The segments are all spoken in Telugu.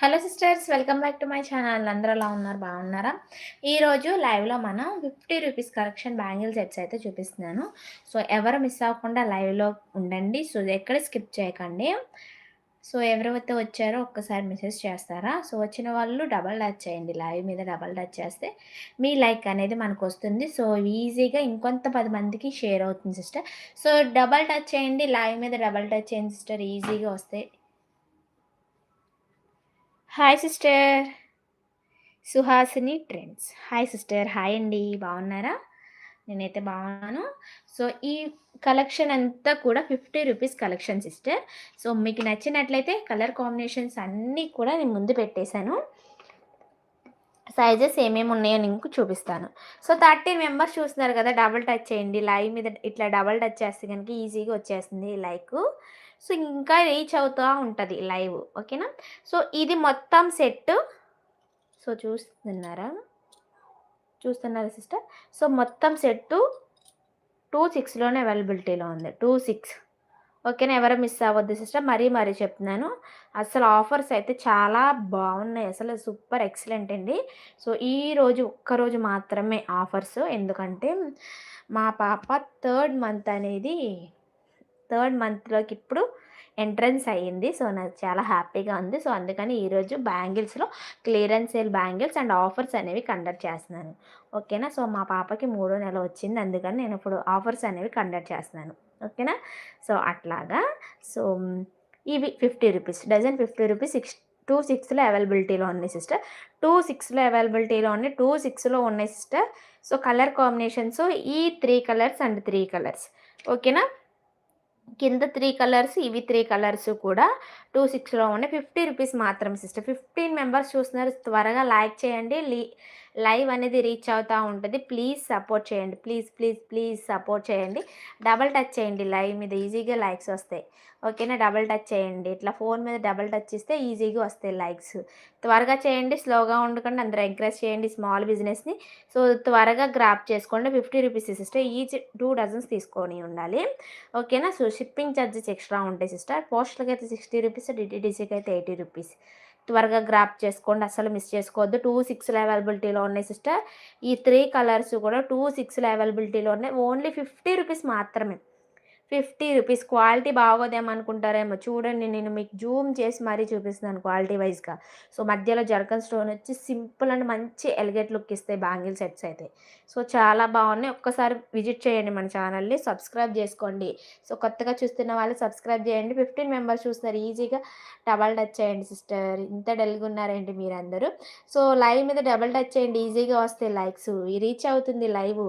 Hello sisters welcome back to my channel అందరూ ఎలా ఉన్నారు? బాగున్నారా? ఈరోజు లైవ్లో మనం fifty rupees collection bangle sets అయితే చూపిస్తున్నాను. సో ఎవరు మిస్ అవ్వకుండా లైవ్లో ఉండండి. సో ఎక్కడ స్కిప్ చేయకండి. సో ఎవరైతే వచ్చారో ఒక్కసారి మెసేజ్ చేస్తారా? సో వచ్చిన వాళ్ళు డబల్ టచ్ చేయండి. లైవ్ మీద డబల్ టచ్ చేస్తే మీ లైక్ అనేది మనకు వస్తుంది. సో ఈజీగా ఇంకొంత పది మందికి షేర్ అవుతుంది సిస్టర్ సో డబల్ టచ్ చేయండి. లైవ్ మీద డబల్ టచ్ చేయండి సిస్టర్ ఈజీగా వస్తాయి hi sister. Suhasini trends. Hi sister. Hi అండి. బాగున్నారా? నేనైతే బాగున్నాను. సో ఈ కలెక్షన్ అంతా కూడా fifty rupees collection sister. So మీకు నచ్చినట్లయితే కలర్ కాంబినేషన్స్ అన్నీ కూడా నేను ముందు పెట్టేశాను. సైజెస్ ఏమేమి ఉన్నాయో నీకు చూపిస్తాను. సో థర్టీన్ మెంబర్స్ చూస్తున్నారు కదా డబుల్ టచ్ చేయండి. లైవ్ మీద ఇట్లా డబుల్ టచ్ చేస్తే కనుక ఈజీగా వచ్చేస్తుంది లైక్. సో ఇంకా రీచ్ అవుతూ ఉంటుంది లైవ్ ఓకేనా? సో ఇది మొత్తం సెట్ సో చూస్తున్నారా? చూస్తున్నారా సిస్టర్? సో మొత్తం సెట్ టూ సిక్స్లోనే అవైలబిలిటీలో ఉంది. Two six. ఓకేనా? ఎవరు మిస్ అవ్వద్దు సిస్టర్. మరీ మరీ చెప్తున్నాను. అసలు ఆఫర్స్ అయితే చాలా బాగున్నాయి. అసలు సూపర్ ఎక్సలెంట్ అండి. సో ఈ రోజు ఒక్కరోజు మాత్రమే ఆఫర్స్. ఎందుకంటే మా పాప థర్డ్ మంత్ అనేది థర్డ్ మంత్లోకి ఇప్పుడు ఎంట్రన్స్ అయ్యింది. సో నాకు చాలా హ్యాపీగా ఉంది. సో అందుకని ఈరోజు బ్యాంగిల్స్లో clearance sale bangles and offers అనేవి కండక్ట్ చేస్తున్నాను. ఓకేనా? సో మా పాపకి మూడో నెల వచ్చింది. అందుకని నేను ఇప్పుడు ఆఫర్స్ అనేవి కండక్ట్ చేస్తున్నాను. ఓకేనా? సో అట్లాగా. సో ఇవి fifty rupees. Dozen fifty rupees six two సిక్స్లో అవైలబిలిటీలో ఉన్నాయి సిస్టర్. టూ సిక్స్లో అవైలబిలిటీలో ఉన్నాయి. టూ సిక్స్లో ఉన్నాయి సిస్టర్. సో కలర్ కాంబినేషన్స్ ఈ three colours and three colours. ఓకేనా? కింద త్రీ కలర్స్ ఇవి త్రీ కలర్స్ కూడా. టూ సిక్స్లో ఉన్నాయి ఫిఫ్టీ రూపీస్ మాత్రం సిస్టర్. ఫిఫ్టీన్ మెంబర్స్ చూస్తున్నారు త్వరగా లైక్ చేయండి. లీ లైవ్ అనేది రీచ్ అవుతూ ఉంటుంది. ప్లీజ్ సపోర్ట్ చేయండి. ప్లీజ్ ప్లీజ్ ప్లీజ్ సపోర్ట్ చేయండి. డబల్ టచ్ చేయండి లైవ్ మీద. ఈజీగా లైక్స్ వస్తాయి. ఓకేనా? డబల్ టచ్ చేయండి. ఇట్లా ఫోన్ మీద డబల్ టచ్ ఇస్తే ఈజీగా వస్తాయి లైక్స్. త్వరగా చేయండి. స్లోగా ఉండకుండా. అందరూ ఎంకరేజ్ చేయండి స్మాల్ బిజినెస్ని. సో త్వరగా గ్రాప్ చేసుకోండి. Fifty rupees sister each two dozens తీసుకొని ఉండాలి. ఓకేనా? సో షిప్పింగ్ ఛార్జెస్ ఎక్స్ట్రా ఉంటాయి సిస్టర్. పోస్టల్కి అయితే సిక్స్టీ రూపీస్ డిటీడీసీకి అయితే ఎయిటీ రూపీస్. త్వరగా గ్రాప్ చేసుకోండి. అసలు మిస్ చేసుకోవద్దు. టూ సిక్స్లో అవైలబిలిటీలో ఉన్నాయి సిస్టర్ ఈ త్రీ కలర్స్ కూడా టూ సిక్స్లో అవైలబిలిటీలో ఉన్నాయి. ఓన్లీ ఫిఫ్టీ రూపీస్ మాత్రమే. ఫిఫ్టీ రూపీస్ క్వాలిటీ బాగోదేమో అనుకుంటారేమో. చూడండి నేను మీకు జూమ్ చేసి మరీ చూపిస్తున్నాను క్వాలిటీ వైజ్గా సో మధ్యలో జర్కన్ స్టోన్ వచ్చి సింపుల్ అండ్ మంచి ఎలిగేట్ లుక్ ఇస్తాయి బ్యాంగిల్ సెట్స్ అయితే. సో చాలా బాగున్నాయి. ఒక్కసారి విజిట్ చేయండి మన ఛానల్ని సబ్స్క్రైబ్ చేసుకోండి. సో కొత్తగా చూస్తున్న వాళ్ళు సబ్స్క్రైబ్ చేయండి. ఫిఫ్టీన్ మెంబర్స్ చూస్తున్నారు. ఈజీగా డబల్ టచ్ చేయండి సిస్టర్. ఇంత డల్గా ఉన్నారేంటి మీరందరూ? సో లైవ్ మీద డబల్ టచ్ చేయండి. ఈజీగా వస్తాయి లైక్స్. రీచ్ అవుతుంది లైవ్.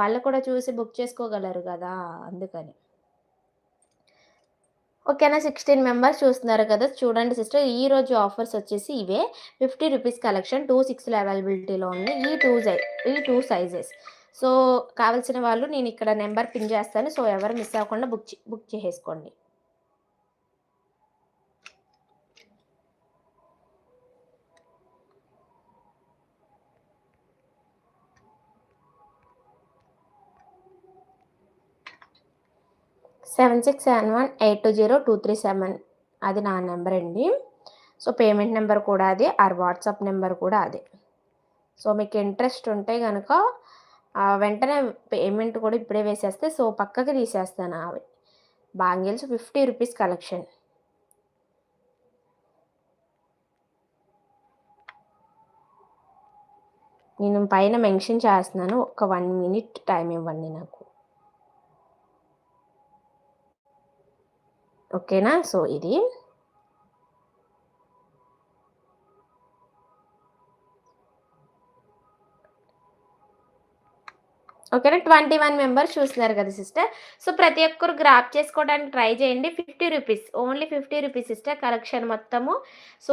వాళ్ళు కూడా చూసి బుక్ చేసుకోగలరు కదా అందుకని. ఓకేనా? సిక్స్టీన్ మెంబర్స్ చూస్తున్నారు కదా? చూడండి సిస్టర్ ఈ రోజు ఆఫర్స్ వచ్చేసి ఇవే. ఫిఫ్టీ రూపీస్ కలెక్షన్ టూ సిక్స్లో అవైలబిలిటీలో ఉన్నాయి. ఈ టూ సై ఈ టూ సైజెస్ సో కావాల్సిన వాళ్ళు నేను ఇక్కడ నెంబర్ పిన్ చేస్తాను. సో ఎవరు మిస్ అవ్వకుండా బుక్ బుక్ చేసుకోండి seven six seven one eight two zero two three seven అది నా నెంబర్ అండి. సో పేమెంట్ నెంబర్ కూడా అదే. ఆర్ వాట్సాప్ నెంబర్ కూడా అదే. సో మీకు ఇంట్రెస్ట్ ఉంటే కనుక వెంటనే పేమెంట్ కూడా ఇప్పుడే వేసేస్తే సో పక్కకి తీసేస్తాను అవి బాంగిల్స్ ఫిఫ్టీ రూపీస్ కలెక్షన్ నేను పైన మెన్షన్ చేస్తున్నాను. ఒక వన్ మినిట్ టైం ఇవ్వండి నాకు. ఓకేనా? సో ఇది. ఓకేనా? ట్వంటీ వన్ మెంబర్స్ చూస్తున్నారు కదా సిస్టర్. సో ప్రతి ఒక్కరు గ్రాప్ చేసుకోవడానికి ట్రై చేయండి. Fifty rupees. Only fifty rupees sister collection మొత్తము. So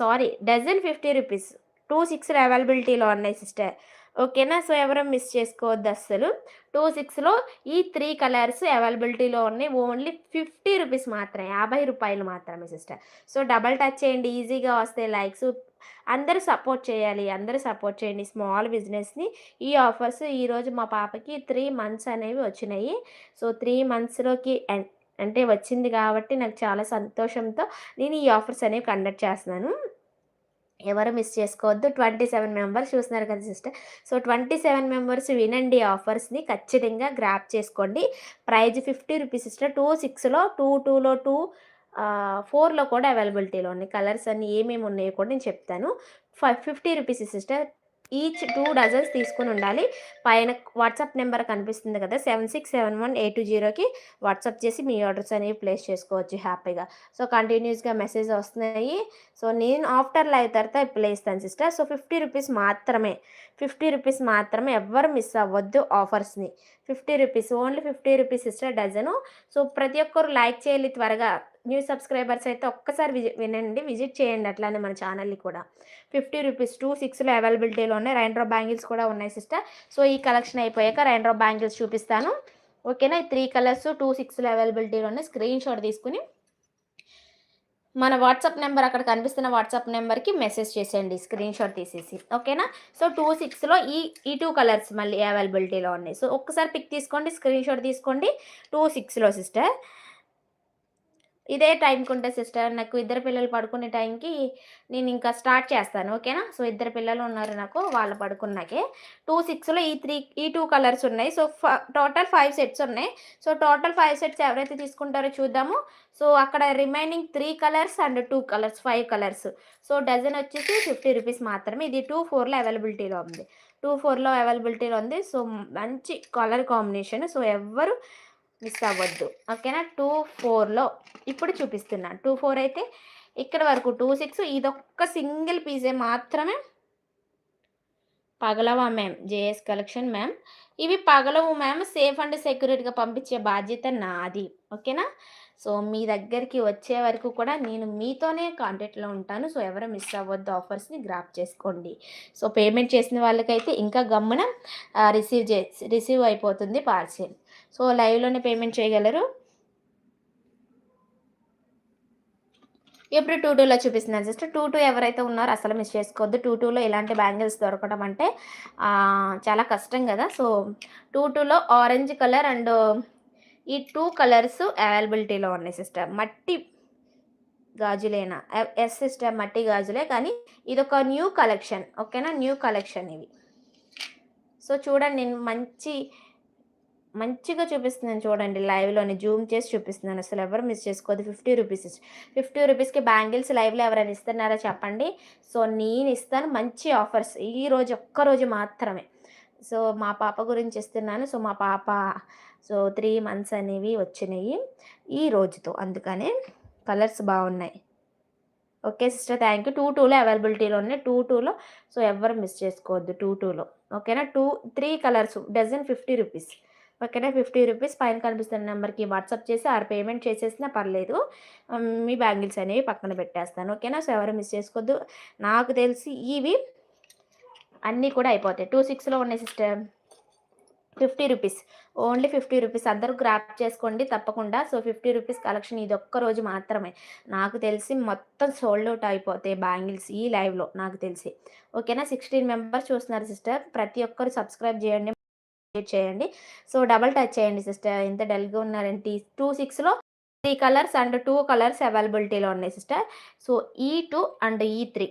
sorry dozen fifty rupees. Two six అవైలబిలిటీలో ఉన్నాయి సిస్టర్. ఓకేనా? సో ఎవరు మిస్ చేసుకోవద్దు అస్సలు. టూ సిక్స్లో ఈ త్రీ కలర్స్ అవైలబిలిటీలో ఉన్నాయి. ఓన్లీ ఫిఫ్టీ రూపీస్ మాత్రమే యాభై రూపాయలు మాత్రమే సిస్టర్. సో డబల్ టచ్ చేయండి ఈజీగా వస్తాయి లైక్స్. అందరూ సపోర్ట్ చేయాలి అందరూ సపోర్ట్ చేయండి స్మాల్ బిజినెస్ని. ఈ ఆఫర్స్ ఈరోజు మా పాపకి త్రీ మంత్స్ అనేవి వచ్చినాయి. సో త్రీ మంత్స్లోకి అంటే వచ్చింది కాబట్టి నాకు చాలా సంతోషంతో నేను ఈ ఆఫర్స్ అనేవి కండక్ట్ చేస్తున్నాను. ఎవరు మిస్ చేసుకోవద్దు. ట్వంటీ సెవెన్ మెంబర్స్ చూస్తున్నారు కదా sister so twenty seven members వినండి ఆఫర్స్ని ఖచ్చితంగా గ్రాప్ చేసుకోండి. Price fifty rupees sister two సిక్స్లో టూ టూలో టూ ఫోర్లో కూడా అవైలబిలిటీలో ఉన్నాయి. కలర్స్ అన్నీ ఏమేమి ఉన్నాయో కూడా నేను చెప్తాను. Five fifty rupees sister each two dozens తీసుకుని ఉండాలి. పైన వాట్సాప్ నెంబర్ కనిపిస్తుంది కదా seven six seven one eight two జీరోకి వాట్సాప్ చేసి మీ ఆర్డర్స్ అనేవి ప్లేస్ చేసుకోవచ్చు హ్యాపీగా. సో కంటిన్యూస్గా మెసేజ్ వస్తున్నాయి. సో నేను ఆఫ్టర్ లైవ్ తర్వాత ఇప్పుడు ఇస్తాను సిస్టర్. సో ఫిఫ్టీ రూపీస్ మాత్రమే ఫిఫ్టీ రూపీస్ మాత్రమే ఎవ్వరు మిస్ అవ్వద్దు ఆఫర్స్ని. Fifty rupees only fifty rupees sister dozen. So ప్రతి ఒక్కరు లైక్ చేయాలి త్వరగా. న్యూ సబ్స్క్రైబర్స్ అయితే ఒక్కసారి విజి వినండి విజిట్ చేయండి అట్లానే మన ఛానల్ని కూడా. ఫిఫ్టీ రూపీస్ టూ సిక్స్లో అవైలబిలిటీలో ఉన్నాయి రైన్ డ్రాప్ బ్యాంగిల్స్ కూడా ఉన్నాయి సిస్టర్. సో ఈ కలెక్షన్ అయిపోయాక రైన్ డ్రాప్ బ్యాంగిల్స్ చూపిస్తాను. ఓకేనా? ఈ త్రీ కలర్స్ టూ సిక్స్లో అవైలబిలిటీలో ఉన్నాయి స్క్రీన్ షాట్ తీసుకుని మన వాట్సాప్ నెంబర్ అక్కడ కనిపిస్తున్న వాట్సాప్ నెంబర్కి మెసేజ్ చేసేయండి స్క్రీన్ షాట్ తీసేసి. ఓకేనా? సో టూ సిక్స్లో ఈ ఈ టూ కలర్స్ మళ్ళీ అవైలబిలిటీలో ఉన్నాయి. సో ఒక్కసారి పిక్ తీసుకోండి స్క్రీన్ షాట్ తీసుకోండి. టూ సిక్స్లో సిస్టర్. ఇదే టైంకి ఉంటే సిస్టర్ నాకు ఇద్దరు పిల్లలు పడుకునే టైంకి నేను ఇంకా స్టార్ట్ చేస్తాను ఓకేనా? సో ఇద్దరు పిల్లలు ఉన్నారు నాకు వాళ్ళు పడుకున్నాకే. టూ సిక్స్లో ఈ త్రీ ఈ టూ కలర్స్ ఉన్నాయి. సో టోటల్ ఫైవ్ సెట్స్ ఉన్నాయి. సో టోటల్ ఫైవ్ సెట్స్ ఎవరైతే తీసుకుంటారో చూద్దాము. సో అక్కడ remaining three colours and two colours five colours. So dozen వచ్చేసి ఫిఫ్టీ రూపీస్ మాత్రమే. ఇది టూ ఫోర్లో అవైలబిలిటీలో ఉంది. టూ ఫోర్లో అవైలబిలిటీలో ఉంది. సో మంచి కలర్ కాంబినేషన్. సో ఎవ్వరు మిస్ అవ్వద్దు. ఓకేనా? టూ ఫోర్లో ఇప్పుడు చూపిస్తున్నా. టూ ఫోర్ అయితే ఇక్కడ వరకు టూ సిక్స్ ఇదొక్క సింగిల్ పీసే మాత్రమే పగలవా ma'am? J S collection ma'am. ఇవి పగలవు మ్యామ్. సేఫ్ అండ్ సెక్యూరిటీగా పంపించే బాధ్యత నాది. ఓకేనా? సో మీ దగ్గరికి వచ్చే వరకు కూడా నేను మీతోనే కాంటాక్ట్లో ఉంటాను. సో ఎవరు మిస్ అవ్వద్దు ఆఫర్స్ని గ్రాప్ చేసుకోండి. సో పేమెంట్ చేసిన వాళ్ళకైతే ఇంకా గమ్మున రిసీవ్ చే రిసీవ్ అయిపోతుంది పార్సిల్. సో లైవ్లోనే పేమెంట్ చేయగలరు. ఇప్పుడు టూ టూలో చూపిస్తున్నాను. జస్ట్ టూ టూ ఎవరైతే ఉన్నారో అసలు మిస్ చేసుకోవద్దు. టూ టూలో ఇలాంటి బ్యాంగిల్స్ దొరకడం అంటే చాలా కష్టం కదా. సో టూ టూలో ఆరెంజ్ కలర్ అండ్ ఈ టూ కలర్స్ అవైలబిలిటీలో ఉన్నాయి సిస్టర్. మట్టి గాజులేనా? ఎస్ సిస్టర్ మట్టి గాజులే. కానీ ఇదొక న్యూ కలెక్షన్. ఓకేనా? న్యూ కలెక్షన్ ఇవి. సో చూడండి నేను మంచి మంచిగా చూపిస్తున్నాను చూడండి లైవ్లోని జూమ్ చేసి చూపిస్తున్నాను. అసలు ఎవరు మిస్ చేసుకోవద్దు. ఫిఫ్టీ రూపీస్ ఫిఫ్టీ రూపీస్కి బ్యాంగిల్స్ లైవ్లో ఎవరైనా ఇస్తున్నారో చెప్పండి? సో నేను ఇస్తాను. మంచి ఆఫర్స్. ఈ రోజు ఒక్కరోజు మాత్రమే. సో మా పాప గురించి ఇస్తున్నాను. సో మా పాప సో త్రీ మంత్స్ అనేవి వచ్చినాయి ఈ రోజుతో. అందుకనే కలర్స్ బాగున్నాయి. Okay sister. Thank you. Two టూలో అవైలబిలిటీలో ఉన్నాయి. టూ టూలో సో ఎవరు మిస్ చేసుకోవద్దు టూ టూలో. ఓకేనా? Two three colours dozen fifty rupees. ఓకేనా ఫిఫ్టీ రూపీస్ పైన కనిపిస్తున్న నెంబర్కి వాట్సాప్ చేసి ఆరు పేమెంట్ చేసేసినా పర్లేదు. మీ బ్యాంగిల్స్ అనేవి పక్కన పెట్టేస్తాను. ఓకేనా? సో ఎవరు మిస్ చేసుకోవద్దు నాకు తెలిసి ఇవి అన్నీ కూడా అయిపోతాయి. టూ సిక్స్లో ఉన్నాయి sister. Fifty rupees. Only fifty rupees. అందరూ గ్రాప్ చేసుకోండి తప్పకుండా. సో ఫిఫ్టీ రూపీస్ కలెక్షన్ ఇది ఒక్క రోజు మాత్రమే. నాకు తెలిసి మొత్తం సోల్డ్ అవుట్ అయిపోతాయి బ్యాంగిల్స్ ఈ లైవ్లో నాకు తెలిసి. ఓకేనా? సిక్స్టీన్ మెంబర్స్ చూస్తున్నారు సిస్టర్. ప్రతి ఒక్కరు సబ్స్క్రైబ్ చేయండి. చేయండి. సో డబల్ టచ్ చేయండి సిస్టర్. ఎంత డల్గా ఉన్నారంటే టూ సిక్స్లో three colours and two colours అవైలబిలిటీలో ఉన్నాయి సిస్టర్. సో ఈ టూ అండ్ ఈ త్రీ.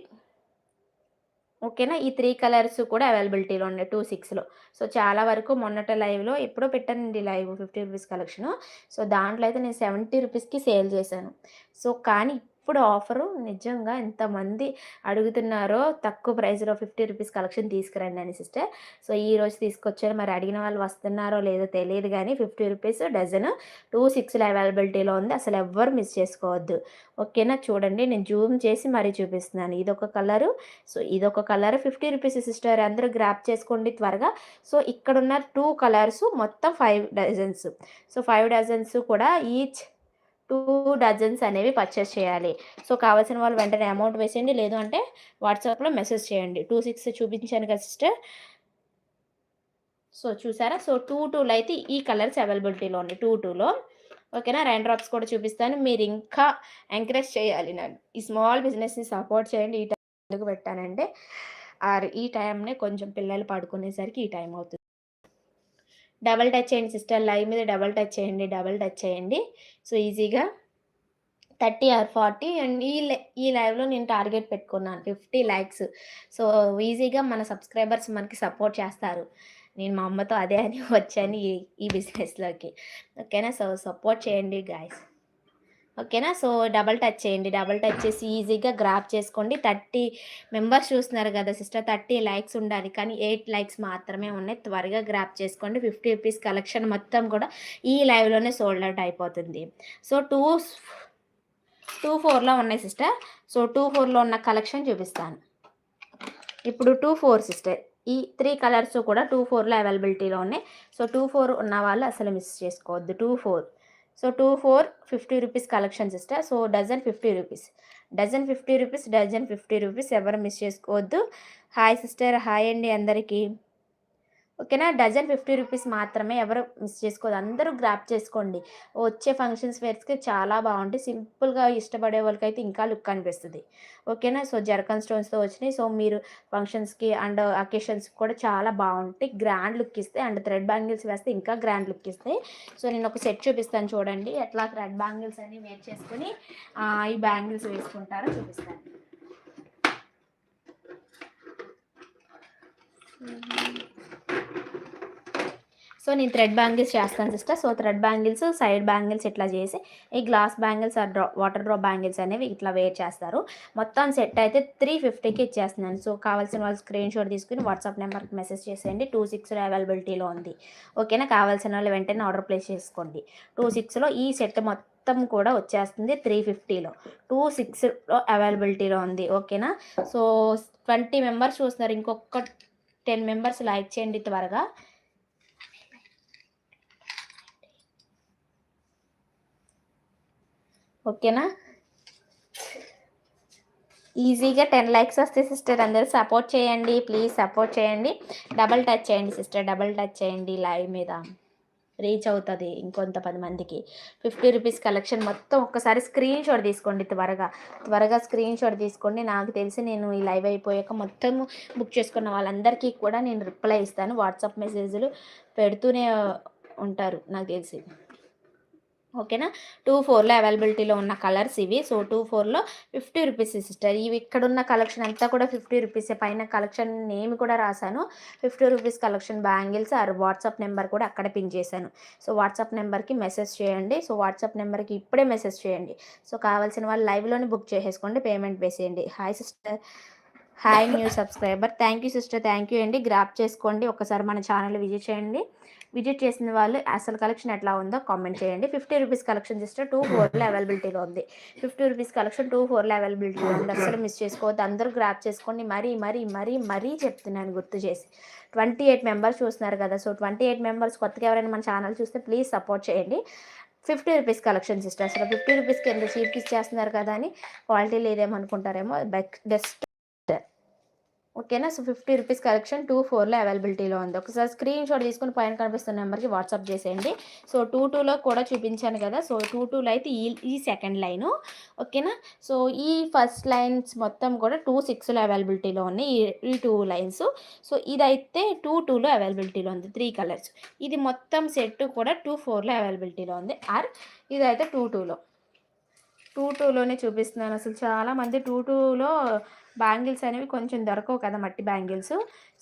ఓకేనా? ఈ త్రీ కలర్స్ కూడా అవైలబిలిటీలో ఉన్నాయి టూ సిక్స్లో సో చాలా వరకు మొన్నట లైవ్లో ఎప్పుడో పెట్టానండి live fifty rupees collection. So దాంట్లో అయితే నేను సెవెంటీ రూపీస్కి సేల్ చేశాను. సో కానీ ఇప్పుడు ఆఫరు? నిజంగా ఎంతమంది అడుగుతున్నారో తక్కువ ప్రైస్లో ఫిఫ్టీ రూపీస్ కలెక్షన్ తీసుకురండి అని సిస్టర్. సో ఈ రోజు తీసుకొచ్చారు. మరి అడిగిన వాళ్ళు వస్తున్నారో లేదో తెలియదు కానీ ఫిఫ్టీ రూపీస్ డజన్ టూ సిక్స్లో అవైలబిలిటీలో ఉంది. అసలు ఎవ్వరు మిస్ చేసుకోవద్దు. ఓకేనా? చూడండి. నేను జూమ్ చేసి మరీ చూపిస్తున్నాను. ఇదొక కలరు. సో ఇదొక కలర్. Fifty rupees sister. అందరూ గ్రాప్ చేసుకోండి త్వరగా. సో ఇక్కడున్న టూ కలర్స్ మొత్తం five dozens. So five dozens కూడా ఈచ్ టూ డజన్స్ అనేవి పర్చేస్ చేయాలి. సో కావాల్సిన వాళ్ళు వెంటనే అమౌంట్ వేసేయండి. లేదు అంటే వాట్సాప్లో మెసేజ్ చేయండి. టూ సిక్స్ చూపించాను కదా సిస్టర్? సో చూసారా? సో టూ టూలో అయితే ఈ కలర్స్ అవైలబిలిటీలో ఉన్నాయి. టూ టూలో. ఓకేనా? రైన్ డ్రాప్స్ కూడా చూపిస్తాను. మీరు ఇంకా ఎంకరేజ్ చేయాలి నన్ను. ఈ స్మాల్ బిజినెస్ని సపోర్ట్ చేయండి. ఈ టైం ఎందుకు పెట్టానంటే ఈ టైంనే కొంచెం పిల్లలు పడుకునేసరికి ఈ టైం అవుతుంది. డబల్ టచ్ చేయండి సిస్టర్ లైవ్ మీద డబల్ టచ్ చేయండి డబల్ టచ్ చేయండి. సో ఈజీగా థర్టీ ఆర్ ఫార్టీ అండ్ ఈ లై- ఈ లైవ్లో నేను టార్గెట్ పెట్టుకున్నాను ఫిఫ్టీ లైక్స్. సో ఈజీగా మన సబ్స్క్రైబర్స్ మనకి సపోర్ట్ చేస్తారు. నేను మా అమ్మతో అదే అని వచ్చాను ఈ ఈ బిజినెస్లోకి. ఓకేనా? సో సపోర్ట్ చేయండి గాయస్. ఓకేనా? సో డబల్ టచ్ చేయండి. డబల్ టచ్ చేసి ఈజీగా గ్రాప్ చేసుకోండి. థర్టీ మెంబర్స్ చూస్తున్నారు కదా సిస్టర్ థర్టీ లైక్స్ ఉండాలి. కానీ ఎయిట్ లైక్స్ మాత్రమే ఉన్నాయి. త్వరగా గ్రాప్ చేసుకోండి. ఫిఫ్టీ రూపీస్ కలెక్షన్ మొత్తం కూడా ఈ లైవ్లోనే సోల్డ్ అవుట్ అయిపోతుంది. సో టూ టూ ఫోర్లో ఉన్నాయి సిస్టర్. సో టూ ఫోర్లో ఉన్న కలెక్షన్ చూపిస్తాను. ఇప్పుడు టూ ఫోర్ సిస్టర్. ఈ త్రీ కలర్స్ కూడా టూ ఫోర్లో అవైలబిలిటీలో ఉన్నాయి. సో టూ ఫోర్ ఉన్న వాళ్ళు అసలు మిస్ చేసుకోవద్దు. Two four. So two four fifty rupees collection sister so dozen fifty rupees dozen fifty rupees dozen fifty rupees ఎవరు మిస్ చేసుకోవద్దు. హాయ్ సిస్టర్ హాయ్ అండి అందరికీ. ఓకేనా? డజన్ ఫిఫ్టీ రూపీస్ మాత్రమే ఎవరు మిస్ చేసుకోదు. అందరూ గ్రాప్ చేసుకోండి. వచ్చే ఫంక్షన్స్ వేర్స్కి చాలా బాగుంటాయి. సింపుల్గా ఇష్టపడే వాళ్ళకైతే ఇంకా లుక్ అనిపిస్తుంది. ఓకేనా? సో జర్కన్ స్టోన్స్తో వచ్చినాయి. సో మీరు ఫంక్షన్స్కి అండ్ అకేషన్స్కి కూడా చాలా బాగుంటాయి. గ్రాండ్ లుక్ ఇస్తాయి. అండ్ థ్రెడ్ బ్యాంగిల్స్ వేస్తే ఇంకా గ్రాండ్ లుక్ ఇస్తాయి. సో నేను ఒక సెట్ చూపిస్తాను చూడండి. ఎట్లా థ్రెడ్ బ్యాంగిల్స్ అని వేర్ చేసుకుని ఈ బ్యాంగిల్స్ వేసుకుంటారో చూపిస్తాను. సో నేను థ్రెడ్ బ్యాంగిల్స్ చేస్తాను sister. So thread bangles side bangles ఇట్లా చేసి ఈ గ్లాస్ బ్యాంగిల్స్ ఆ డ్రా వాటర్ డ్రాప్ బ్యాంగిల్స్ అనేవి ఇట్లా వేర్ చేస్తారు. మొత్తం సెట్ అయితే త్రీ ఫిఫ్టీకి ఇచ్చేస్తున్నాను. సో కావాల్సిన వాళ్ళు స్క్రీన్ షాట్ తీసుకుని వాట్సాప్ నెంబర్కి మెసేజ్ చేసేయండి. టూ సిక్స్లో అవైలబిలిటీలో ఉంది. ఓకేనా కావాల్సిన వాళ్ళు వెంటనే ఆర్డర్ ప్లేస్ చేసుకోండి. టూ సిక్స్లో ఈ సెట్ మొత్తం కూడా వచ్చేస్తుంది త్రీ ఫిఫ్టీలో టూ సిక్స్లో అవైలబిలిటీలో ఉంది. ఓకేనా సో ట్వంటీ మెంబర్స్ చూస్తున్నారు. ఇంకొక టెన్ మెంబర్స్ లైక్ చేయండి త్వరగా. ఓకేనా? ఈజీగా టెన్ లైక్స్ వస్తే సిస్టర్. అందరూ సపోర్ట్ చేయండి. ప్లీజ్ సపోర్ట్ చేయండి. డబల్ టచ్ చేయండి సిస్టర్. డబల్ టచ్ చేయండి లైవ్ మీద. రీచ్ అవుతుంది ఇంకొంత పది మందికి. ఫిఫ్టీ రూపీస్ కలెక్షన్ మొత్తం ఒక్కసారి స్క్రీన్ షాట్ తీసుకోండి త్వరగా. త్వరగా స్క్రీన్ షాట్ తీసుకోండి. నాకు తెలిసి నేను ఈ లైవ్ అయిపోయాక మొత్తం బుక్ చేసుకున్న వాళ్ళందరికీ కూడా నేను రిప్లై ఇస్తాను. వాట్సాప్ మెసేజ్లు పెడుతూనే ఉంటారు నాకు తెలిసి. ఓకేనా? టూ ఫోర్లో అవైలబిలిటీలో ఉన్న కలర్స్ ఇవి. సో టూ ఫోర్లో ఫిఫ్టీ రూపీస్ సిస్టర్. ఇవి ఇక్కడ ఉన్న కలెక్షన్ అంతా కూడా ఫిఫ్టీ రూపీస్ పైన కలెక్షన్ నేమ్ కూడా రాశాను. Fifty rupees collection bangles or WhatsApp number కూడా అక్కడ పిన్ చేశాను. సో వాట్సాప్ నెంబర్కి మెసేజ్ చేయండి. సో వాట్సాప్ నెంబర్కి ఇప్పుడే మెసేజ్ చేయండి. సో కావాల్సిన వాళ్ళు లైవ్లోనే బుక్ చేసేసుకోండి. పేమెంట్ వేసేయండి. Hi sister. Hi new subscriber. Thank you sister. Thank you అండి. గ్రాప్ చేసుకోండి. ఒకసారి మన ఛానల్ విజిట్ చేయండి. విజిట్ చేసిన వాళ్ళు అసలు కలెక్షన్ ఎట్లా ఉందో కామెంట్ చేయండి. Fifty rupees collection sister two ఫోర్లో అవైలబిలిటీలో ఉంది. ఫిఫ్టీ రూపీస్ కలెక్షన్ టూ ఫోర్లో అవైలబిలిటీలో ఉంది. అసలు మిస్ చేసుకోవద్దు. అందరూ గ్రాప్ చేసుకోండి మరీ మరీ మరీ మరీ చెప్తున్నాను గుర్తు చేసి. ట్వంటీ ఎయిట్ మెంబర్స్ చూస్తున్నారు కదా. సో ట్వంటీ ఎయిట్ మెంబర్స్ కొత్తగా ఎవరైనా మన ఛానల్ చూస్తే ప్లీజ్ సపోర్ట్ చేయండి. ఫిఫ్టీ రూపీస్ కలెక్షన్ సిస్టర్ అసలు ఫిఫ్టీ రూపీస్కి ఎంత చీప్కి ఇచ్చేస్తున్నారు కదా అని క్వాలిటీ లేదేమనుకుంటారేమో బెక్ బెస్ట్ ఓకేనా? So fifty rupees collection two ఫోర్లో అవైలబిలిటీలో ఉంది. ఒకసారి స్క్రీన్ షాట్ తీసుకుని పైన కనిపిస్తున్న నెంబర్కి వాట్సాప్ చేసేయండి. సో టూ టూలో కూడా చూపించాను కదా? సో టూ టూలో అయితే ఈ ఈ సెకండ్ లైను. ఓకేనా? సో ఈ ఫస్ట్ లైన్స్ మొత్తం కూడా టూ సిక్స్లో అవైలబిలిటీలో ఉన్నాయి. ఈ- ఈ టూ లైన్స్. సో ఇదైతే టూ టూలో అవైలబిలిటీలో ఉంది. Three colours. ఇది మొత్తం సెట్ కూడా టూ ఫోర్లో అవైలబిలిటీలో ఉంది. ఆర్ ఇదైతే టూ టూలో. టూ టూలోనే చూపిస్తున్నాను. అసలు చాలామంది టూ టూలో బ్యాంగిల్స్ అనేవి కొంచెం దొరకవు కదా మట్టి బ్యాంగిల్స్.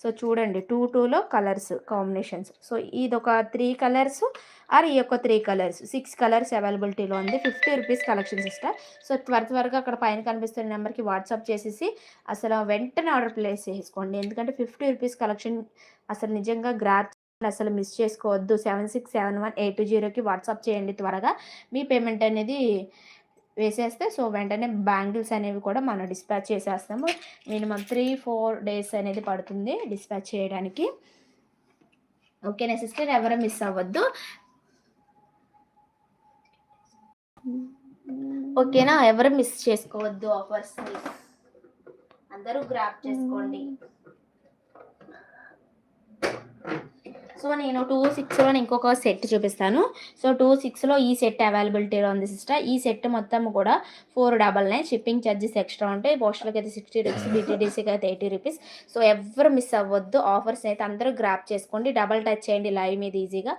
సో చూడండి టూ టూలో కలర్స్ కాంబినేషన్స్. సో ఇది ఒక త్రీ కలర్స్ ఆర్ ఈ యొక్క త్రీ కలర్స్. సిక్స్ కలర్స్ అవైలబిలిటీలో ఉంది. Fifty rupees collection sister. So త్వర త్వరగా అక్కడ పైన కనిపిస్తున్న నెంబర్కి వాట్సాప్ చేసేసి అసలు వెంటనే ఆర్డర్ ప్లేస్ చేసుకోండి. ఎందుకంటే ఫిఫ్టీ రూపీస్ కలెక్షన్ అసలు నిజంగా గ్రాప్ అసలు మిస్ చేసుకోవద్దు. Seven six seven one eight జీరోకి వాట్సాప్ చేయండి త్వరగా. మీ పేమెంట్ అనేది వేసేస్తే సో వెంటనే బ్యాంగిల్స్ అనేవి కూడా మనం డిస్పాచ్ చేసేస్తాము. మినిమం త్రీ ఫోర్ డేస్ అనేది పడుతుంది డిస్పాచ్ చేయడానికి. ఓకేనా సిస్టర్? ఎవరు మిస్ అవ్వద్దు. ఓకేనా? ఎవరు మిస్ చేసుకోవద్దు ఆఫర్స్ అందరూ గ్రాప్ చేసుకోండి. సో నేను టూ సిక్స్లో ఇంకొక సెట్ చూపిస్తాను. సో టూ సిక్స్లో ఈ సెట్ అవైలబిలిటీలో ఉంది సిస్టర్. ఈ సెట్ మొత్తం కూడా four double nine shipping charges extra ఉంటాయి. పోస్టల్కి అయితే సిక్స్టీ రూపీస్ బీటీడీసీకి అయితే ఎయిటీ రూపీస్ సో ఎవరు మిస్ అవ్వద్దు. ఆఫర్స్ అయితే అందరూ గ్రాప్ చేసుకోండి. డబల్ టచ్ చేయండి లైవ్ మీద ఈజీగా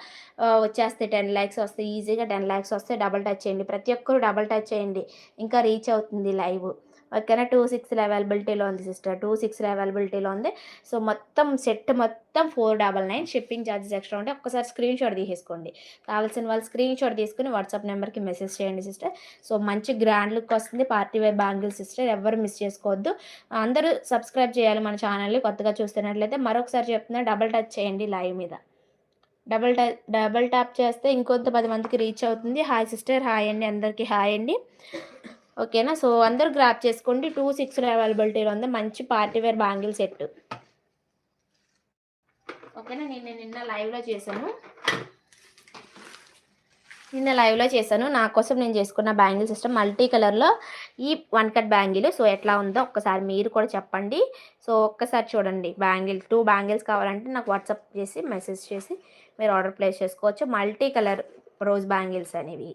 వచ్చేస్తే టెన్ ల్యాక్స్ వస్తే ఈజీగా టెన్ ల్యాక్స్ వస్తే డబల్ టచ్ చేయండి. ప్రతి ఒక్కరు డబల్ టచ్ చేయండి. ఇంకా రీచ్ అవుతుంది లైవ్ ఓకేనా? టూ సిక్స్లో అవైలబిలిటీలో ఉంది సిస్టర్. టూ సిక్స్లో అవైలబిలిటీలో ఉంది. సో మొత్తం సెట్ మొత్తం four double nine shipping charges extra ఉంటే ఒక్కసారి స్క్రీన్ షాట్ తీసేసుకోండి. కావాల్సిన వాళ్ళు స్క్రీన్ షాట్ తీసుకుని వాట్సాప్ నెంబర్కి మెసేజ్ చేయండి సిస్టర్. సో మంచి గ్రాండ్ లుక్ వస్తుంది. పార్టీ వేర్ బ్యాంగిల్ సిస్టర్ ఎవరు మిస్ చేసుకోవద్దు. అందరూ సబ్స్క్రైబ్ చేయాలి మన ఛానల్ని కొత్తగా చూస్తున్నట్లయితే. మరొకసారి చెప్తున్నా డబల్ టచ్ చేయండి లైవ్ మీద. డబల్ టా డబల్ ట్యాప్ చేస్తే ఇంకొంత పది మందికి రీచ్ అవుతుంది. హాయ్ సిస్టర్ హాయ్ అండి. అందరికీ హాయ్ అండి. ఓకేనా? సో అందరూ గ్రాప్ చేసుకోండి. టూ సిక్స్లో అవైలబిలిటీలో ఉంది. మంచి పార్టీ వేర్ బ్యాంగిల్ సెట్ ఓకేనా? నేను నిన్న లైవ్లో చేశాను. నిన్న లైవ్లో చేశాను. నా కోసం నేను చేసుకున్న బ్యాంగిల్ సిస్టమ్ మల్టీ కలర్లో ఈ వన్ కట్ బ్యాంగిల్ సో ఎట్లా ఉందో ఒక్కసారి మీరు కూడా చెప్పండి. సో ఒక్కసారి చూడండి. బ్యాంగిల్ టూ బ్యాంగిల్స్ కావాలంటే నాకు వాట్సాప్ చేసి మెసేజ్ చేసి మీరు ఆర్డర్ ప్లేస్ చేసుకోవచ్చు. మల్టీ కలర్ రోజ్ బ్యాంగిల్స్ అనేవి.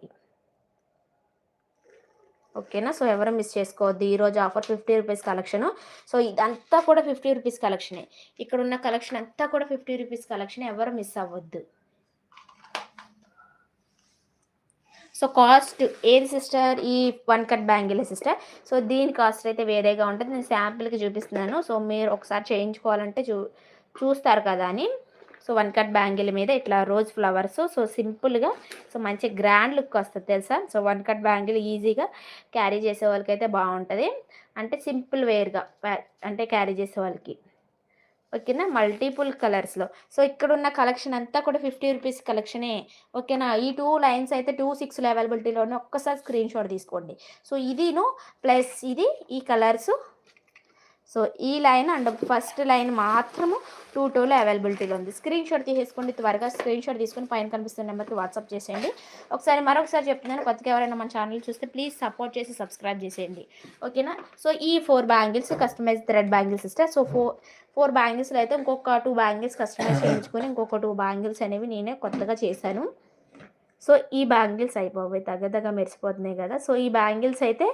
ఓకేనా? సో ఎవరు మిస్ చేసుకోవద్దు. ఈరోజు offer fifty rupees collection. So ఇదంతా కూడా ఫిఫ్టీ రూపీస్ కలెక్షనే. ఇక్కడ ఉన్న కలెక్షన్ అంతా కూడా ఫిఫ్టీ రూపీస్ కలెక్షన్. ఎవరు మిస్ అవ్వద్దు. సో కాస్ట్ ఏది సిస్టర్? ఈ one cut bangle sister. So దీని కాస్ట్ అయితే వేరేగా ఉంటుంది. నేను శాంపిల్కి చూపిస్తున్నాను. సో మీరు ఒకసారి చేయించుకోవాలంటే చూ చూస్తారు కదా అని. సో వన్ కట్ బ్యాంగిల్ మీద ఇట్లా రోజ్ ఫ్లవర్స్. సో సింపుల్గా సో మంచి గ్రాండ్ లుక్ వస్తుంది తెలుసా? సో వన్ కట్ బ్యాంగిల్ ఈజీగా క్యారీ చేసే వాళ్ళకి అయితే బాగుంటుంది. అంటే సింపుల్ వేర్గా అంటే క్యారీ చేసే వాళ్ళకి. ఓకేనా? మల్టిపుల్ కలర్స్లో. సో ఇక్కడ ఉన్న కలెక్షన్ అంతా కూడా ఫిఫ్టీ రూపీస్ కలెక్షనే. ఓకేనా? ఈ టూ లైన్స్ అయితే టూ సిక్స్లో అవైలబిలిటీలో ఒక్కసారి స్క్రీన్ షాట్ తీసుకోండి. సో ఇదిను ప్లస్ ఇది ఈ కలర్స్. సో ఈ లైన్ అండ్ ఫస్ట్ లైన్ మాత్రము టూ టూలో అవైలబిలిటీలో ఉంది. స్క్రీన్ షాట్ తీసేసుకోండి త్వరగా స్క్రీన్ షాట్ తీసుకొని పైన కనిపిస్తున్న నెంబర్కి వాట్సాప్ చేసేయండి. ఒకసారి మరొకసారి చెప్తున్నాను కొత్తగా ఎవరైనా మన ఛానల్ చూస్తే ప్లీజ్ సపోర్ట్ చేసి సబ్స్క్రైబ్ చేసేయండి. ఓకేనా? సో ఈ four bangles customise thread bangles ఇస్తే సో ఫోర్ ఫోర్ బ్యాంగిల్స్లో అయితే ఇంకొక టూ బ్యాంగిల్స్ కస్టమైజ్ చేయించుకొని ఇంకొక టూ బ్యాంగిల్స్ అనేవి నేనే కొత్తగా చేశాను. సో ఈ బ్యాంగిల్స్ అయిపోయి తగ్గదగా మెరిసిపోతున్నాయి కదా. సో ఈ బ్యాంగిల్స్ అయితే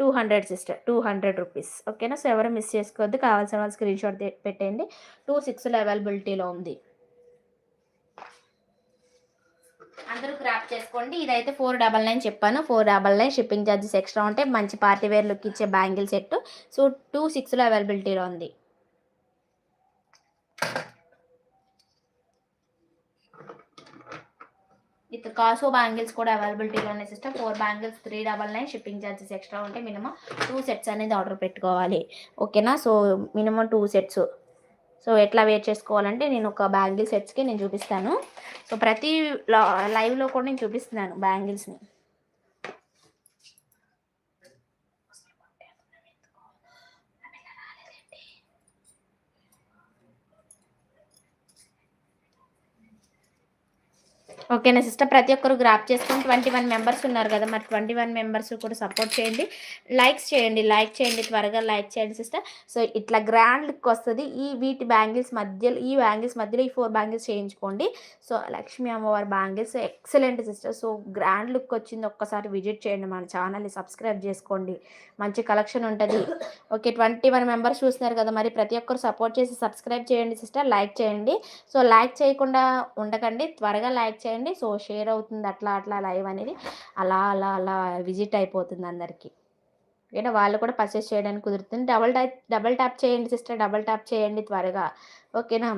two hundred sister two hundred rupees. ఓకేనా? సో ఎవరు మిస్ చేసుకోవద్దు. కావాల్సిన వాళ్ళు స్క్రీన్ షాట్ పెట్టండి టూ సిక్స్లో అవైలబిలిటీలో ఉంది. అందరూ గ్రాప్ చేసుకోండి. ఇదైతే ఫోర్ డబల్ నైన్ చెప్పాను. Four double nine shipping charges extra ఉంటాయి మంచి పార్టీ వేర్ లుక్ ఇచ్చే బ్యాంగిల్ సెట్ సో టూ సిక్స్లో అవైలబిలిటీలో ఉంది. విత్ కాసో బ్యాంగిల్స్ కూడా అవైలబిలిటీలో ఉన్నాయి sister. Four bangles three double nine shipping charges extra ఉంటే మినిమం టూ సెట్స్ అనేది ఆర్డర్ పెట్టుకోవాలి. ఓకేనా? So minimum two sets. So ఎట్లా వేర్ చేసుకోవాలంటే నేను ఒక బ్యాంగిల్ సెట్స్కి నేను చూపిస్తాను. సో ప్రతి లైవ్లో కూడా నేను చూపిస్తున్నాను బ్యాంగిల్స్ని. ఓకేనా సిస్టర్ ప్రతి ఒక్కరు గ్రాప్ చేసుకొని ట్వంటీ వన్ మెంబర్స్ ఉన్నారు కదా మరి ట్వంటీ వన్ మెంబర్స్ కూడా సపోర్ట్ చేయండి. లైక్స్ చేయండి లైక్ చేయండి త్వరగా లైక్ చేయండి సిస్టర్. సో ఇట్లా గ్రాండ్ లుక్ వస్తుంది. ఈ వీటి బ్యాంగిల్స్ మధ్యలో ఈ బ్యాంగిల్స్ మధ్యలో ఈ ఫోర్ బ్యాంగిల్స్ చేయించుకోండి. సో లక్ష్మీ అమ్మవారి bangles excellent sister. So grand look వచ్చింది ఒక్కసారి విజిట్ చేయండి మన ఛానల్ని సబ్స్క్రైబ్ చేసుకోండి. మంచి కలెక్షన్ ఉంటుంది. ఓకే ట్వంటీ వన్ మెంబర్స్ చూస్తున్నారు కదా మరి ప్రతి ఒక్కరు సపోర్ట్ చేసి సబ్స్క్రైబ్ చేయండి సిస్టర్. లైక్ చేయండి. సో లైక్ చేయకుండా ఉండకండి. త్వరగా లైక్ చేయండి. చేయండి. సో షేర్ అవుతుంది అట్లా అట్లా లైవ్ అనేది. అలా అలా అలా విజిట్ అయిపోతుంది అందరికీ. ఓకేనా వాళ్ళు కూడా పర్చేస్ చేయడానికి కుదురుతుంది. డబల్ టైప్ డబల్ ట్యాప్ చేయండి సిస్టర్. డబల్ ట్యాప్ చేయండి త్వరగా. ఓకేనా?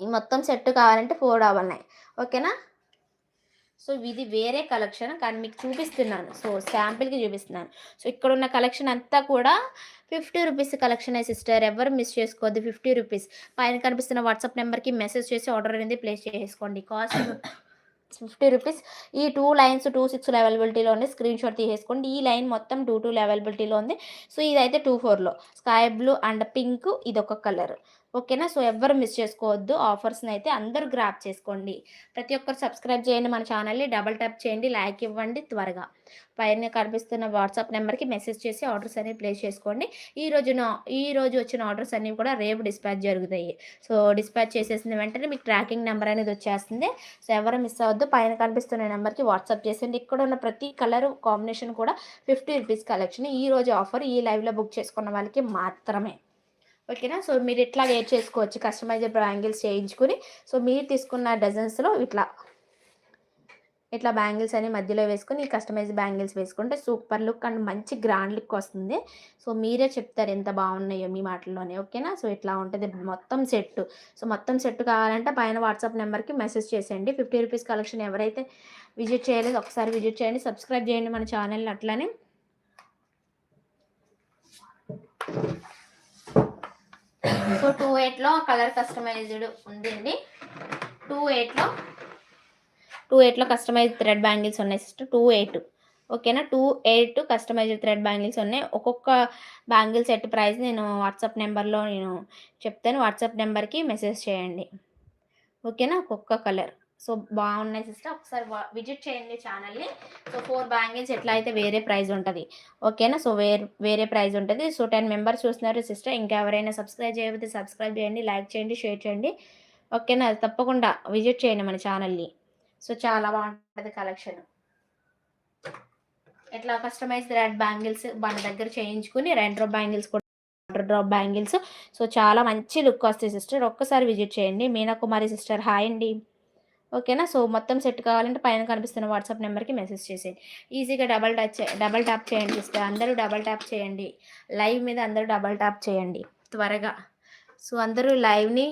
ఈ మొత్తం సెట్ కావాలంటే ఫోర్ డబల్ నైన్ ఓకేనా? సో ఇది వేరే కలెక్షన్ కానీ మీకు చూపిస్తున్నాను. సో శాంపిల్కి చూపిస్తున్నాను. సో ఇక్కడ ఉన్న కలెక్షన్ అంతా కూడా ఫిఫ్టీ రూపీస్ కలెక్షన్ సిస్టర్. ఎవరు మిస్ చేసుకోవద్దు ఫిఫ్టీ రూపీస్. పైన కనిపిస్తున్న వాట్సాప్ నెంబర్కి మెసేజ్ చేసి ఆర్డర్ అనేది ప్లేస్ చేసుకోండి. Cost fifty rupees. ఈ టూ లైన్స్ టూ సిక్స్లో అవైలబిలిటీలో ఉంది. స్క్రీన్ షాట్ తీసేసుకోండి. ఈ లైన్ మొత్తం టూ టూలో అవైలబిలిటీలో ఉంది. సో ఇదైతే టూ ఫోర్లో స్కై బ్లూ అండ్ పింక్ ఇది ఒక కలర్ ఓకేనా? సో ఎవ్వరు మిస్ చేసుకోవద్దు. ఆఫర్స్ని అయితే అందరూ గ్రాప్ చేసుకోండి. ప్రతి ఒక్కరు సబ్స్క్రైబ్ చేయండి మన ఛానల్ని డబల్ ట్యాప్ చేయండి. లైక్ ఇవ్వండి త్వరగా. పైన కనిపిస్తున్న వాట్సాప్ నెంబర్కి మెసేజ్ చేసి ఆర్డర్స్ అనేవి ప్లేస్ చేసుకోండి. ఈ రోజున ఈ రోజు వచ్చిన ఆర్డర్స్ అన్నీ కూడా రేపు డిస్పాచ్ జరుగుతాయి. సో డిస్పాచ్ చేసేసిన వెంటనే మీకు ట్రాకింగ్ నెంబర్ అనేది వచ్చేస్తుంది. సో ఎవరు మిస్ అవ్వద్దు. పైన కనిపిస్తున్న నెంబర్కి వాట్సాప్ చేసేయండి. ఇక్కడ ఉన్న ప్రతి కలర్ కాంబినేషన్ కూడా ఫిఫ్టీ రూపీస్ కలెక్షన్. ఈ రోజు ఆఫర్ ఈ లైవ్లో బుక్ చేసుకున్న వాళ్ళకి మాత్రమే. ఓకేనా? సో మీరు ఇట్లా వేర్ చేసుకోవచ్చు. కస్టమైజ్డ్ బ్యాంగిల్స్ చేయించుకుని. సో మీరు తీసుకున్న డజన్స్లో ఇట్లా ఇట్లా బ్యాంగిల్స్ అని మధ్యలో వేసుకొని కస్టమైజ్ బ్యాంగిల్స్ వేసుకుంటే సూపర్ లుక్ అండ్ మంచి గ్రాండ్ లుక్ వస్తుంది. సో మీరే చెప్తారు ఎంత బాగున్నాయో మీ మాటల్లోనే ఓకేనా? సో ఇట్లా ఉంటుంది మొత్తం సెట్ సో మొత్తం సెట్ కావాలంటే పైన వాట్సాప్ నెంబర్కి మెసేజ్ చేసేయండి. ఫిఫ్టీ రూపీస్ కలెక్షన్ ఎవరైతే విజిట్ చేయలేదు ఒకసారి విజిట్ చేయండి. సబ్స్క్రైబ్ చేయండి మన ఛానల్ని అట్లానే. సో టూ ఎయిట్లో కలర్ కస్టమైజ్డ్ ఉందండి. టూ ఎయిట్లో టూ ఎయిట్లో కస్టమైజ్ థ్రెడ్ బ్యాంగిల్స్ ఉన్నాయి సిస్టర్. Two eight. ఓకేనా? Two eight customised thread bangles ఉన్నాయి. ఒక్కొక్క బ్యాంగిల్ సెట్ ప్రైస్ నేను వాట్సాప్ నెంబర్లో నేను చెప్తాను. వాట్సాప్ నెంబర్కి మెసేజ్ చేయండి. ఓకేనా? ఒక్కొక్క కలర్. సో బాగున్నాయి సిస్టర్. ఒకసారి విజిట్ చేయండి ఛానల్ని. సో ఫోర్ బ్యాంగిల్స్ ఎట్లా అయితే వేరే ప్రైస్ ఉంటుంది. ఓకేనా? సో వేరే వేరే ప్రైస్ ఉంటుంది. సో టెన్ మెంబర్స్ చూస్తున్నారు సిస్టర్. ఇంకా ఎవరైనా సబ్స్క్రైబ్ చేయకపోతే సబ్స్క్రైబ్ చేయండి లైక్ చేయండి షేర్ చేయండి. ఓకేనా? తప్పకుండా విజిట్ చేయండి మన ఛానల్ని. సో చాలా బాగుంటుంది కలెక్షన్. ఎట్లా కస్టమైజ్ రెడ్ బ్యాంగిల్స్ మన దగ్గర చేయించుకుని రెండు డ్రాప్ బ్యాంగిల్స్ కూడా వాటర్ డ్రాప్ బ్యాంగిల్స్. సో చాలా మంచి లుక్ వస్తాయి సిస్టర్. ఒక్కసారి విజిట్ చేయండి. మీనాకుమారి సిస్టర్ హాయ్ అండి. ఓకేనా? సో మొత్తం సెట్ కావాలంటే పైన కనిపిస్తున్న వాట్సాప్ నెంబర్కి మెసేజ్ చేసేయండి. ఈజీగా డబల్ టచ్ డబల్ ట్యాప్ చేయండి సిస్టర్. అందరూ డబల్ ట్యాప్ చేయండి. లైవ్ మీద అందరూ డబల్ ట్యాప్ చేయండి త్వరగా. సో అందరూ లైవ్ని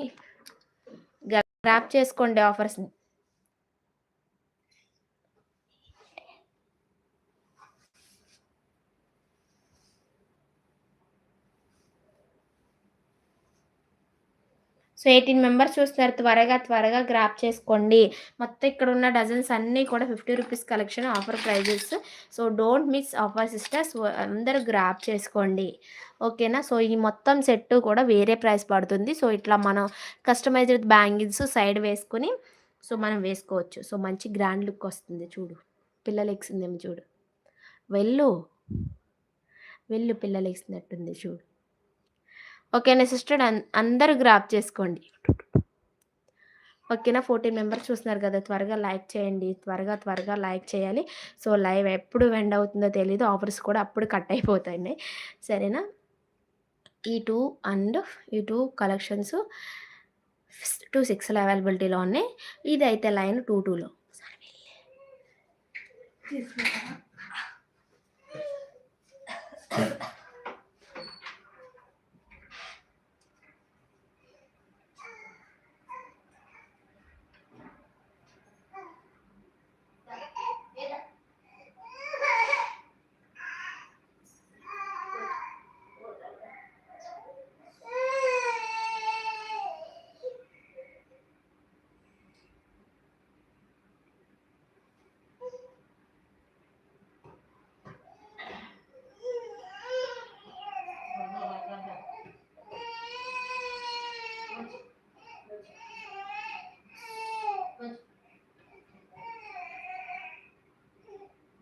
గ్రాప్ చేసుకోండి ఆఫర్స్ని సో ఎయిటీన్ మెంబర్స్ చూస్తున్నారు. త్వరగా త్వరగా గ్రాప్ చేసుకోండి. మొత్తం ఇక్కడ ఉన్న డజన్స్ అన్నీ కూడా fifty rupees collection offer prices. So don't miss offer sisters. అందరూ గ్రాప్ చేసుకోండి. ఓకేనా? సో ఈ మొత్తం సెట్ కూడా వేరే ప్రైస్ పడుతుంది. సో ఇట్లా మనం కస్టమైజ్డ్ బ్యాంగిల్స్ సైడ్ వేసుకుని సో మనం వేసుకోవచ్చు. సో మంచి గ్రాండ్ లుక్ వస్తుంది చూడు. పిల్లలు ఎక్సిందేమో చూడు. వెళ్ళు. వెళ్ళు పిల్లలు ఎక్సినట్టుంది చూడు. ఓకేనా సిస్టర్ అందరూ గ్రాప్ చేసుకోండి. ఓకేనా ఫోర్టీన్ మెంబర్స్ చూస్తున్నారు కదా త్వరగా లైక్ చేయండి త్వరగా త్వరగా లైక్ చేయాలి. సో లైవ్ ఎప్పుడు వెండ్ అవుతుందో తెలియదు ఆఫర్స్ కూడా అప్పుడు కట్ అయిపోతాయి సరేనా? ఈ టూ అండ్ ఈ టూ కలెక్షన్స్ టూ సిక్స్లో అవైలబిలిటీలో ఉన్నాయి. ఇది అయితే లైన్ టూ టూలో. లైవ్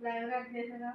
కట్ చేసారా